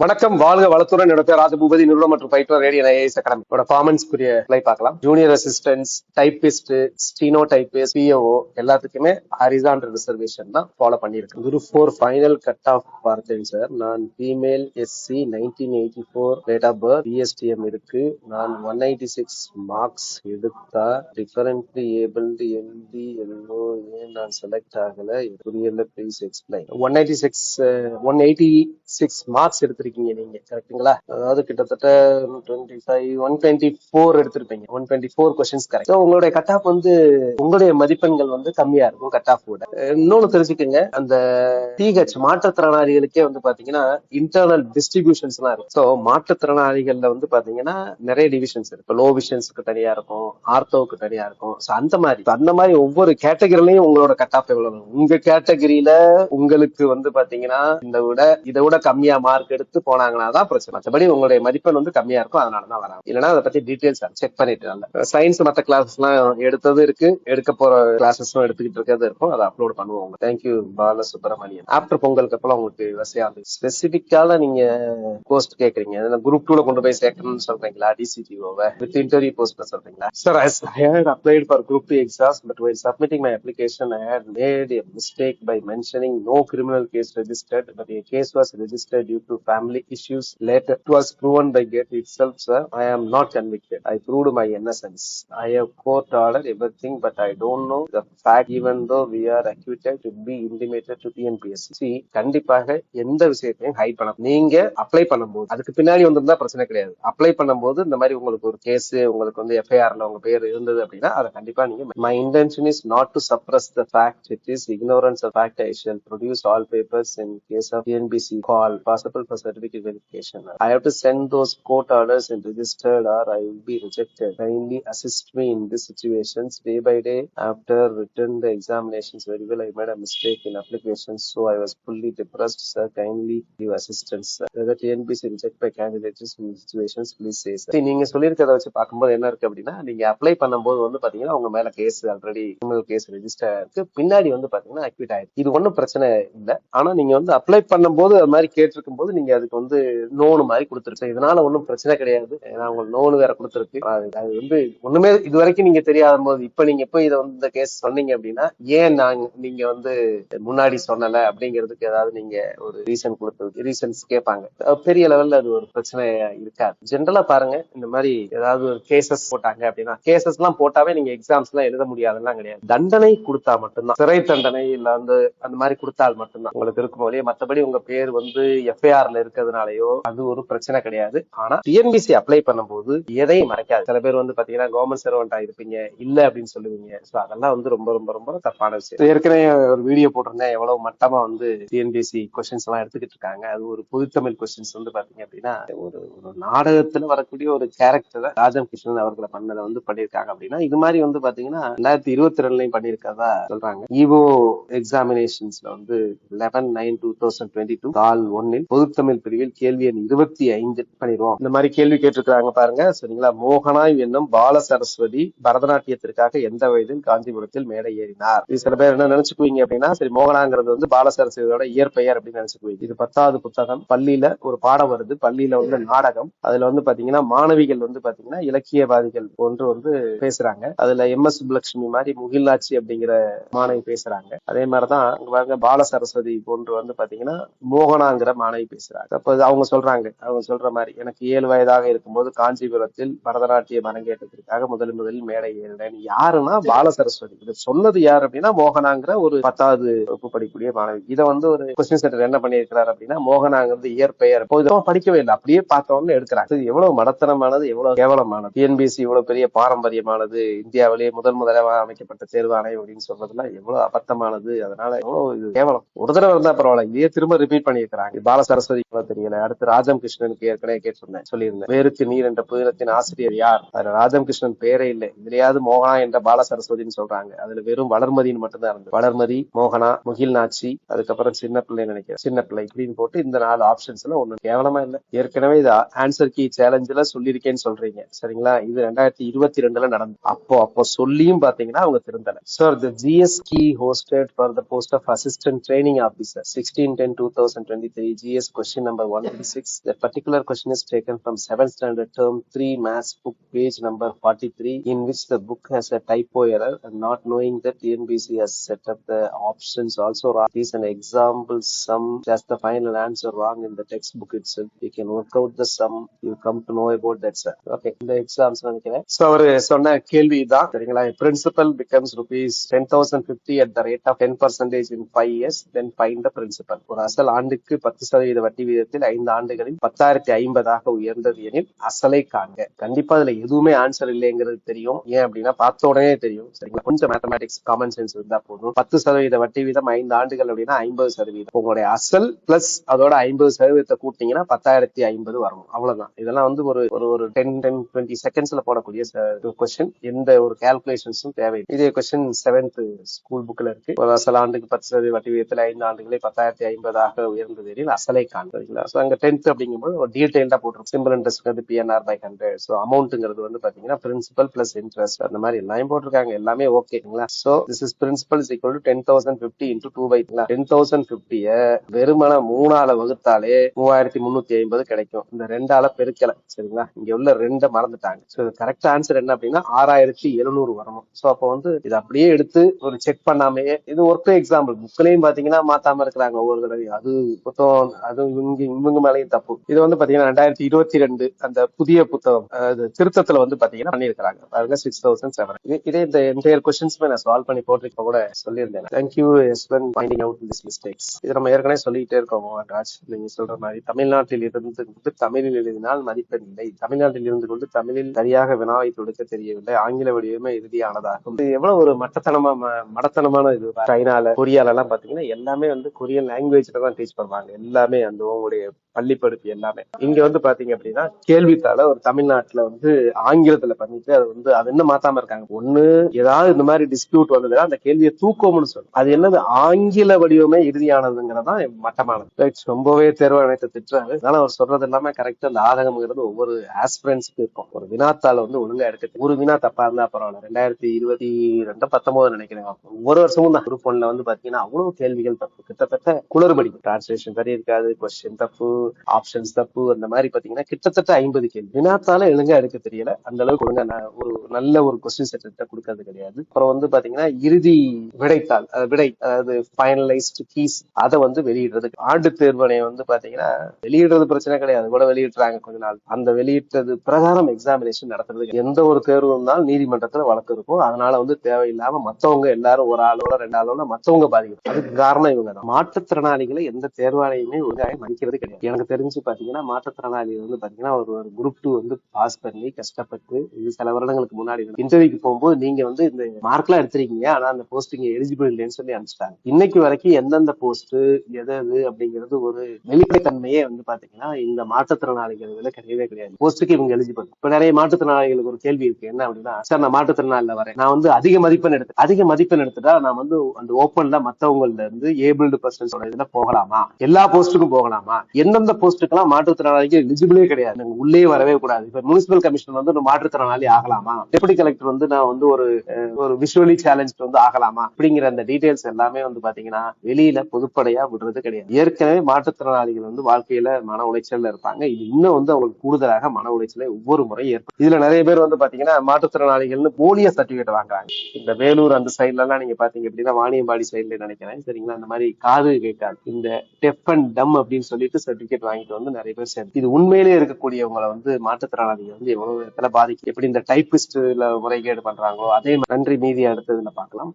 வணக்கம் வாழ்க வளத்துடன் என்னோட பேர் ராஜபூபதி நிறுவனம் மற்றும் பயிற்றுவர் ரேடியோ ஐஏஎஸ் அகாடமி என்னோட ஃபார்மன்ஸ்க்குரிய ப்ளை பார்க்கலாம். Junior assistants typist steno typist BOO எல்லாத்துக்குமே ஹாரிசான்டல் ரிசர்வேஷன் தான் ஃபாலோ பண்ணியிருக்கேன். Group four final cut off பார்த்தேன் சார் நான் female SC nineteen eighty four date of birth PSTM இருக்கு. நான் ஒன் எயிட்டி சிக்ஸ் மார்க்ஸ் எடுத்தா டிஃபரண்ட்லி ஏபிள்டு எல்டி எல்ஓ ஏன் நான் செலக்ட் ஆகல? புரியல? Please explain one ninety six one eighty six marks எடுத்திருக்கீங்க நீங்க கரெக்ட்டுங்களா அதாவது கிட்டத்தட்ட twenty five one twenty four எடுத்திருப்பீங்க. One twenty four questions correct உங்களுடைய கட் ஆஃப் வந்து உங்களுடைய மதிப்பெண்கள் வந்து கம்மியா இருக்கும் கட் ஆஃப் கூட இன்னொன்னு தெரிஞ்சுக்கோங்க. அந்த டிஹெச் மாற்றுத்திறனாளிகளுக்கே வந்து பாத்தீங்கன்னா இன்டர்னல் டிஸ்ட்ரிபியூஷன்ஸ் எல்லாம் இருக்கும். ஸோ மாற்றுத்திறனாளிகள்ல வந்து பாத்தீங்கன்னா நிறைய டிவிஷன்ஸ் இருக்கு. லோ விஷன்ஸ்க்கு தனியா இருக்கும் ஆர்த்தோவுக்கு தனியா இருக்கும். ஸோ அந்த மாதிரி. அந்த மாதிரி ஒவ்வொரு கேட்டகரிலையும் உங்களோட கட் ஆஃப் எவ்வளவு? உங்க கேட்டகரியில உங்களுக்கு வந்து பாத்தீங்கன்னா இந்த விட இதை விட கம்மியா மார்க் எடுத்து போனாங்கன்னா தான் பிரச்சனை. மற்றபடி உங்களுடைய மதிப்பெண் வந்து கம்மியா இருக்கும் அதனால தான் வராங்க. இல்லைன்னா அதை பத்தி டீடைல்ஸ் செக் பண்ணிட்டு சயின்ஸ் மற்ற கிளாஸஸ் எல்லாம் எடுத்தது இருக்கு எடுக்க போற கிளாஸஸும் எடுத்துக்கிட்டு இருக்கிறது இருக்கும். அதை அப்லோட் பண்ணுவோம் தேங்க்யூ பால சுப்பிரமணியன் ஆஃப்டர் பொங்கலுக்கு அப்புறம் உங்களுக்கு வசதியா இருந்து ஸ்பெசிபிக்கால நீங்க போஸ்ட் கேக்குறீங்க. குரூப் டூல கொண்டு போய் சேர்க்கணும்னு சொல்றீங்களா? டிசிடிஓவை வித் இன்டர்வியூ போஸ்ட் சொல்றீங்களா? Sir I had applied for group two exams but while submitting my application I had made mistake by mentioning no criminal case case but but case was was registered to to family issues later. It proven proven by gate itself, sir. I am not convicted. I proved my innocence. I have court ordered everything, but I don't know the fact even though we are acquitted to be intimated to TNPSC. See, கண்டிப்பாக எந்த விஷயத்தையும் high பண்ண நீங்க apply பண்ணும்போது அதுக்கு பின்னாடி வந்திருந்தா பிரச்சனை கிடையாது அப்ளை பண்ணும்போது இந்த மாதிரி உங்களுக்கு ஒரு கேஸ் உங்களுக்கு வந்து எஃப்ஐஆர்ல உங்க பேர் இருந்தது அப்படின்னா அதை கண்டிப்பா நீங்க my intention is not to suppress the fact it is ignorance of fact I shall produce all papers in case of NBC call possible for certificate verification. I have to send those court orders and registered or I will be rejected. Kindly assist me in these situations day by day. After written the examinations very well, I made a mistake in applications, so I was fully depressed. Sir, kindly give assistance. Sir. Whether TNPC reject by candidates in situations, please say sir. நீங்க சொல்லியிருக்கிறத வச்சு பார்க்கும்போது என்ன இருக்கு அப்படின்னா நீங்க apply பண்ணும்போது வந்து பாத்தீங்கன்னா உங்க மேல case already criminal case register இருக்கு பின்னாடி வந்து பாத்தீங்கன்னா அக்யூட் ஆயிருக்கு இது ஒன்றும் பிரச்சனை இல்லை ஆனா நீங்க வந்து அப்ளை பண்ணும்போது அது மாதிரி கேட்டிருக்கும் போது நீங்க அதுக்கு வந்து நோனு மாதிரி கொடுத்துருக்கு இதனால ஒன்றும் பிரச்சனை கிடையாது. ஏன்னா உங்களுக்கு நோனு வேற கொடுத்துருக்கு. அது அது வந்து ஒண்ணுமே இது வரைக்கும் நீங்க தெரியாத போது இப்ப நீங்க போய் இதை வந்து இந்த கேஸ் சொன்னீங்க அப்படின்னா ஏன் நாங்க நீங்க வந்து முன்னாடி சொன்னல அப்படிங்கிறதுக்கு ஏதாவது நீங்க ஒரு ரீசன் கொடுத்து ரீசன்ஸ் கேட்பாங்க. பெரிய லெவல்ல அது ஒரு பிரச்சனை இருக்காது. ஜென்ரலா பாருங்க. இந்த மாதிரி ஏதாவது ஒரு கேசஸ் போட்டாங்க அப்படின்னா கேசஸ் எல்லாம் போட்டாவே நீங்க எக்ஸாம்ஸ் எல்லாம் எழுத முடியாதுலாம் கிடையாது. தண்டனை கொடுத்தா மட்டும்தான். சிறை தண்டனை இல்ல வந்து அந்த மாதிரி கொடுத்தால் மட்டும்தான். உங்களுக்கு இருக்கும் போதே மத்தபடி உங்க பேர் வந்து எஃப்ஐஆர்ல இருக்கிறதுனாலயோ அது ஒரு பிரச்சனை கிடையாது. ஆனா டிஎன்பிசி அப்ளை பண்ணும்போது எதையும் மறைக்காது. சில பேர் வந்து பாத்தீங்கன்னா கவர்மெண்ட் சர்வெண்டா இருப்பீங்க இல்ல அப்படின்னு சொல்லுவீங்க. சோ அதெல்லாம் வந்து ரொம்ப ரொம்ப ரொம்ப தப்பான விஷயம். ஏற்கனவே ஒரு வீடியோ போட்டிருந்தேன் எவ்வளவு மட்டமா வந்து டிஎன்பிசி கொஸ்டின்ஸ் எல்லாம் எடுத்துக்கிட்டு இருக்காங்க. அது ஒரு பொதுத்தமிழ் கொஸ்டின்ஸ் வந்து பாத்தீங்க அப்படின்னா ஒரு ஒரு நாடகத்துல வரக்கூடிய ஒரு கேரக்டர் ராஜம் கிருஷ்ணன் அவர்களை பண்ணதை வந்து பண்ணியிருக்காங்க அப்படின்னா இது மாதிரி வந்து பாத்தீங்கன்னா ரெண்டாயிரத்தி இருபத்தி ரெண்டுலயும் பண்ணியிருக்கதா சொல்றாங்க. ஈவோ எக்ஸாமினேஷன்ஸ்ல வந்து eleven nine two thousand twenty two கால் ஒன்னில் பொதுத்தமிழ் பிரிவில் கேள்வி எண் இருபத்தி ஐந்து பண்ணிடுவோம். இந்த மாதிரி கேள்வி கேட்டிருக்கிறாங்க பாருங்க. சரிங்களா? மோகனாய் என்னும் பால சரஸ்வதி பரதநாட்டியத்திற்காக எந்த வயதில் காஞ்சிபுரத்தில் மேடை ஏறினார்? இது சில பேர் என்ன நினைச்சுக்குவீங்க அப்படின்னா சரி மோகனாங்கிறது வந்து பால சரஸ்வதியோட இயற்பெயர் அப்படின்னு நினைச்சுக்குவீங்க. இது பத்தாவது புத்தகம். பள்ளியில ஒரு பாடம் வருது. பள்ளியில வந்து நாடகம். அதுல வந்து பாத்தீங்கன்னா மாணவிகள் வந்து பாத்தீங்கன்னா இலக்கியவாதிகள் போன்று வந்து பேசுறாங்க. அதுல எம். எஸ். சுப்புலட்சுமி மாதிரி முகிலாட்சி அப்படிங்கிற மாணவி பேசுறாங்க. அதே மாதிரிதான் இங்க பாருங்க பால சரஸ்வதி போன்று வந்து பாத்தீங்கன்னா மோகனாங்கிற மாணவி பேசுறாங்க. அப்போ அவங்க சொல்றாங்க. அவங்க சொல்ற மாதிரி எனக்கு ஏழு வயதாக இருக்கும்போது காஞ்சிபுரத்தில் பரதநாட்டியம் அரங்கேற்றத்திற்காக முதல் முதலில் மேடை ஏறினேன். யாருன்னா பால சரஸ்வதி இது சொன்னது யார் அப்படின்னா மோகனாங்கிற ஒரு பத்தாவது வகுப்பு படிக்கக்கூடிய மாணவி. இதை வந்து ஒரு கொஸ்டின் சென்டர் என்ன பண்ணியிருக்கிறார் அப்படின்னா மோகனாங்கிறது இயற்பெயர். இப்போ படிக்கவே இல்லை. அப்படியே பார்த்தோம்னு எடுக்கிறாங்க. இது எவ்வளவு மடத்தனமானது எவ்வளவு கேவலமானது. டிஎன்பிசி இவ்வளவு பெரிய பாரம்பரியமானது. இந்தியாவிலேயே முதல் முதலாக அமைக்கப்பட்ட தேர்வு ஆணையம் அப்படின்னு சொல்றதுலாம் எவ்வளவு அபத்தமானது. அதனால எவ்வளவு இது கேவலம். ஒரு தடவை இருந்தா பரவாயில்ல. இதையே திரும்ப ரிப்பீட் பண்ணியிருக்கிறாங்க. பால சரஸ்வதி கூட தெரியல. அடுத்து ராஜம் கிருஷ்ணனுக்கு ஏற்கனவே கேட்டிருந்தேன் சொல்லியிருந்தேன். வேருக்கு நீர் என்ற புதினத்தின் ஆசிரியர் யார்? அதுல ராஜம் கிருஷ்ணன் பேரே இல்லை. இதுலயாவது மோகனா என்ற பால சரஸ்வதினு சொல்றாங்க. அதுல வெறும் வளர்மதின்னு மட்டும்தான் இருந்தது. வளர்மதி மோகனா முகில் நாச்சி அதுக்கப்புறம் சின்ன பிள்ளை நினைக்கிறேன். சின்ன பிள்ளை இப்படின்னு போட்டு இந்த நாலு ஆப்ஷன்ஸ்ல ஒண்ணு கேவலமா இல்ல. ஏற்கனவே இது ஆன்சர் கீ சேலஞ்சில சொல்லியிருக்கேன்னு சொல்றீங்க. சரிங்களா? இது ரெண்டாயிரத்தி இருபத்தி ரெண்டுல நடந்தது. அப்போ அப்போ சொல்லியும் பாத்தீங்கன்னா அவங்க திருந்தல. Sir the GS key hosted for the post of assistant training officer sixteen ten two thousand twenty three GS question number 136. The particular question is taken from 7th standard term 3 maths book page number 43 in which the book has a typo error and not knowing that TNBC has set up the options also wrong. Is an example sum just the final answer wrong in the textbook itself. You can work out the sum. You come to know about that sir. Okay. இந்த exams நினைக்கிறேன் so அவர் சொன்ன கேள்வி தான் சரிங்களா principal becomes rupees ten thousand fifty at the rate of ten percentage in five years then find the principal ஒரு அசல் ஆண்டுக்கு பத்து சதவீத வட்டி விகிதத்தில் ஐந்து ஆண்டுகளில் பத்தாயிரத்தி ஐம்பதாக உயர்ந்தது எனில் அசலை காண்க. கண்டிப்பா அதுல எதுவுமே ஆன்சர் இல்லைங்கிறது தெரியும். ஏன் அப்படின்னா பார்த்த உடனே தெரியும். சரிங்களா கொஞ்சம் மேத்தமேட்டிக்ஸ் காமன் சென்ஸ் இருந்தா போதும். பத்து சதவீத வட்டி வீதம் ஐந்து ஆண்டுகள் அப்படின்னா ஐம்பது சதவீதம். உங்களுடைய அசல் பிளஸ் அதோட ஐம்பது சதவீதத்தை கூட்டிங்கன்னா பத்தாயிரத்தி ஐம்பது வரும் அவ்வளவுதான். இதெல்லாம் வந்து ஒரு ஒரு ஒரு டென் டென் டுவெண்ட்டி செகண்ட்ஸ்ல போடக்கூடிய கொஸ்டின் எந்த ஒரு கால்குலேஷன்ஸும் தேவை. இதே கொஸ்டின் செவன்த் ஸ்கூல் புக்ல இருக்கு. ஒரு அசல் ஆண்டுக்கு பத்து சதவீத வட்டி விகிதத்தில் ஐந்து ஆண்டுகளை பத்தாயிரத்தி ஐம்பதாக உயர்ந்தது எனில் அசலை சரிங்களா? ஸோ அங்க டென்த் அப்படிங்கும்போது ஒரு டீடைல்டா போட்டிருக்கும் சிம்பிள் இன்ட்ரெஸ்ட் வந்து பிஎன்ஆர் பை ஹண்ட்ரட் ஸோ அமௌண்ட்டுங்கிறது வந்து பாத்தீங்கன்னா பிரின்சிபல் பிளஸ் இன்ட்ரெஸ்ட் அந்த மாதிரி எல்லாம் போட்டிருக்காங்க. எல்லாமே ஓகேங்களா so this is principal is equal to ten thousand fifty into two by ten thousand பிப்டிய வெறுமன மூணால வகுத்தாலே மூவாயிரத்தி முந்நூற்றி ஐம்பது கிடைக்கும். இந்த ரெண்டால பெருக்கல சரிங்களா? இங்க உள்ள ரெண்டை மறந்துட்டாங்க. ஸோ கரெக்ட் ஆன்சர் என்ன அப்படின்னா ஆறாயிரத்தி எழுநூறு வரணும். ஸோ அப்போ வந்து இது அப்படியே எடுத்து ஒரு செக் பண்ணாமையே இது ஒர்க் எக்ஸாம்பிள் புக்லையும் பாத்தீங்கன்னா மாத்தாம இருக்கிறாங்க. ஒவ்வொரு தடவையும். அது மொத்தம் அது இங்க இவங்க மேலேயும் தப்பு. இது வந்து பாத்தீங்கன்னா ரெண்டாயிரத்தி இருபத்தி ரெண்டு அந்த புதிய புத்தகம் அது திருத்தத்துல வந்து பாத்தீங்கன்னா பண்ணிருக்காங்க பாருங்க சிக்ஸ் தௌசண்ட் செவன் இதே இந்த என்டையர் கொஸ்டின்ஸ்மே நான் சால்வ் பண்ணி போட்டிருக்க கூட சொல்லியிருந்தேன். தேங்க்யூ எஸ்வன் ஃபைண்டிங் அவுட் திஸ் மிஸ்டேக்ஸ் இது நம்ம ஏற்கனவே சொல்லிட்டே இருக்கோம் ராஜ் நீங்க சொல்ற மாதிரி தமிழ்நாட்டில் இருந்து கொண்டு தமிழில் எழுதினால் மதிப்பெண் இல்லை. தமிழ்நாட்டில் இருந்து கொண்டு தமிழில் சரியாக வினாவை தொடுக்க தெரியவில்லை. ஆங்கில வடிவமே இறுதியானதாகும். இது எவ்வளவு ஒரு மட்டத்தனமா மடத்தனமான இது சைனால கொரியால எல்லாம் பாத்தீங்கன்னா எல்லாமே வந்து கொரியன் லாங்குவேஜ்ல தான் டீச் பண்ணுவாங்க. எல்லாமே அந்த அவங்களுடைய பள்ளி படிப்பு எல்லாமே. இங்க வந்து பாத்தீங்க அப்படின்னா கேள்வித்தாள ஒரு தமிழ்நாட்டுல வந்து ஆங்கிலத்துல பண்ணிட்டு அது வந்து அது என்ன மாத்தாம இருக்காங்க? ஒண்ணு ஏதாவது இந்த மாதிரி டிஸ்பியூட் வந்ததுன்னா அந்த கேள்வியை தூக்கம்னு சொல்லும் அது என்னது? ஆங்கில வடிவமே இறுதியானதுங்கிறதா மட்டமானது. ரொம்பவே தேர்வு அனைத்து திட்டுறாரு அதனால அவர் சொல்றது எல்லாமே கரெக்டா அந்த ஆதகம்ங்கிறது ஒவ்வொரு ஆஸ்பிரன்ஸுக்கு இருக்கும். ஒரு வினாத்தாள் வந்து ஒழுங்கா எடுக்க ஒரு வினா தப்பா இருந்தா பரவாயில்ல. ரெண்டாயிரத்தி இருபத்தி ரெண்டு பத்தொன்பது நினைக்கிறேன் ஒவ்வொரு வருஷமும் தான். குரூப் ஒன்ல வந்து பாத்தீங்கன்னா அவ்வளவு கேள்விகள் தப்பு. கிட்டத்தட்ட குளறுபடி. டிரான்ஸ்லேஷன் சரி இருக்காது கொஸ்டின் தப்பு. ஆப்ஷன்ஸ் தப்பு அந்த மாதிரி பாத்தீங்கன்னா கிட்டத்தட்ட ஐம்பது கேள்வி. வினாத்தால ஒழுங்கா எடுக்க தெரியல. அந்த அளவுக்கு ஒழுங்கா ஒரு நல்ல ஒரு கொஸ்டின் செட்டத்தை கொடுக்கறது கிடையாது. அப்புறம் வந்து பாத்தீங்கன்னா இறுதி விடைத்தாள் விடை அதாவது ஃபைனலைஸ்டு கீஸ் அதை வந்து வெளியிடுறதுக்கு. ஆண்டு தேர்வணையை வந்து பாத்தீங்கன்னா வெளியிடுறது பிரச்சனை கிடையாது. கூட வெளியிடுறாங்க கொஞ்ச நாள். அந்த வெளியிட்டது பிரகாரம் எக்ஸாமினேஷன் நடத்துறது எந்த ஒரு தேர்வு இருந்தாலும் நீதிமன்றத்துல வழக்கு இருக்கும். அதனால வந்து தேவையில்லாம மத்தவங்க எல்லாரும் ஒரு ஆளோட ரெண்டு ஆளோட மத்தவங்க பாதிக்கும். அதுக்கு காரணம் இவங்க தான் மாற்றுத்திறனாளிகளை எந்த தேர்வாணையுமே ஒழுங்காக மதிக்கிறது கிடையாது. எனக்கு தெரிஞ்சு பாத்தீங்கன்னா மாற்றுத்திறனாளிகள் வந்து பாத்தீங்கன்னா ஒரு ஒரு குரூப் டூ வந்து பாஸ் பண்ணி கஷ்டப்பட்டு இது சில வருடங்களுக்கு முன்னாடி இன்டர்வியூக்கு போகும்போது நீங்க வந்து இந்த மார்க் எல்லாம் எடுத்திருக்கீங்க. ஆனா அந்த போஸ்டிங் எலிஜிபிள் இல்லைன்னு சொல்லி அனுப்பிச்சிட்டாங்க. இன்னைக்கு வரைக்கும் எந்தெந்த போஸ்ட் எது எது அப்படிங்கிறது ஒரு வெளிப்படைத்தன்மையே வந்து பாத்தீங்கன்னா இந்த மாற்றுத்திறனாளிகள் கிடையவே கிடையாது. போஸ்ட்டுக்கு இவங்க எலிஜிபிள் இப்ப நிறைய மாற்றுத்திறனாளிகளுக்கு ஒரு கேள்வி இருக்கு. என்ன அப்படின்னா சார் நான் மாற்றுத்திறனாளில வரேன். நான் வந்து அதிக மதிப்பெண் எடுத்து அதிக மதிப்பெண் எடுத்துட்டா நான் வந்து அந்த ஓப்பன்ல மத்தவங்கள்ட்ட இருந்து ஏபிள்டு பர்சன்ஸோட இதுல போகலாமா? எல்லா போஸ்ட்டுக்கும் போகலாமா? எந்த எந்தெந்த போஸ்ட்டுக்கெல்லாம் மாற்றுத்திறனாளிக்கு எலிஜிபிளே கிடையாது. நாங்க உள்ளே வரவே கூடாது. இப்ப முனிசிபல் கமிஷனர் வந்து ஒரு மாற்றுத்திறனாளி ஆகலாமா? டெபுட்டி கலெக்டர் வந்து நான் வந்து ஒரு ஒரு விஷுவலி சேலஞ்ச் வந்து ஆகலாமா? அப்படிங்கிற அந்த டீடைல்ஸ் எல்லாமே வந்து பாத்தீங்கன்னா வெளியில பொதுப்படையா விடுறது கிடையாது. ஏற்கனவே மாற்றுத்திறனாளிகள் வந்து வாழ்க்கையில மன உளைச்சல்ல இருப்பாங்க. இது இன்னும் வந்து அவங்களுக்கு கூடுதலாக மன உளைச்சலை ஒவ்வொரு முறையும் ஏற்படும் இதுல நிறைய பேர் வந்து பாத்தீங்கன்னா மாற்றுத்திறனாளிகள்னு போலியா சர்டிபிகேட் வாங்குறாங்க. இந்த வேலூர் அந்த சைட்ல எல்லாம் நீங்க பாத்தீங்க அப்படின்னா வாணியம்பாடி சைட்ல நினைக்கிறேன். சரிங்களா? அந்த மாதிரி காது கேட்காது. இந்த டெஃப் அண்ட் டம் அப்படின்னு சொல்லிட்டு சர்டிபிகேட் வாங்கிட்டு வந்து நிறைய பேர் சேர்ந்து. இது உண்மையிலேயே இருக்கக்கூடியவங்களை வந்து மாற்றுத்திறனாளிகள் வந்து எவ்வளவு இடத்துல பாதிக்கும் எப்படி இந்த டைபிஸ்ட்ல முறைகேடு பண்றாங்களோ அதே நன்றி மீதி அடுத்ததுல பார்க்கலாம்.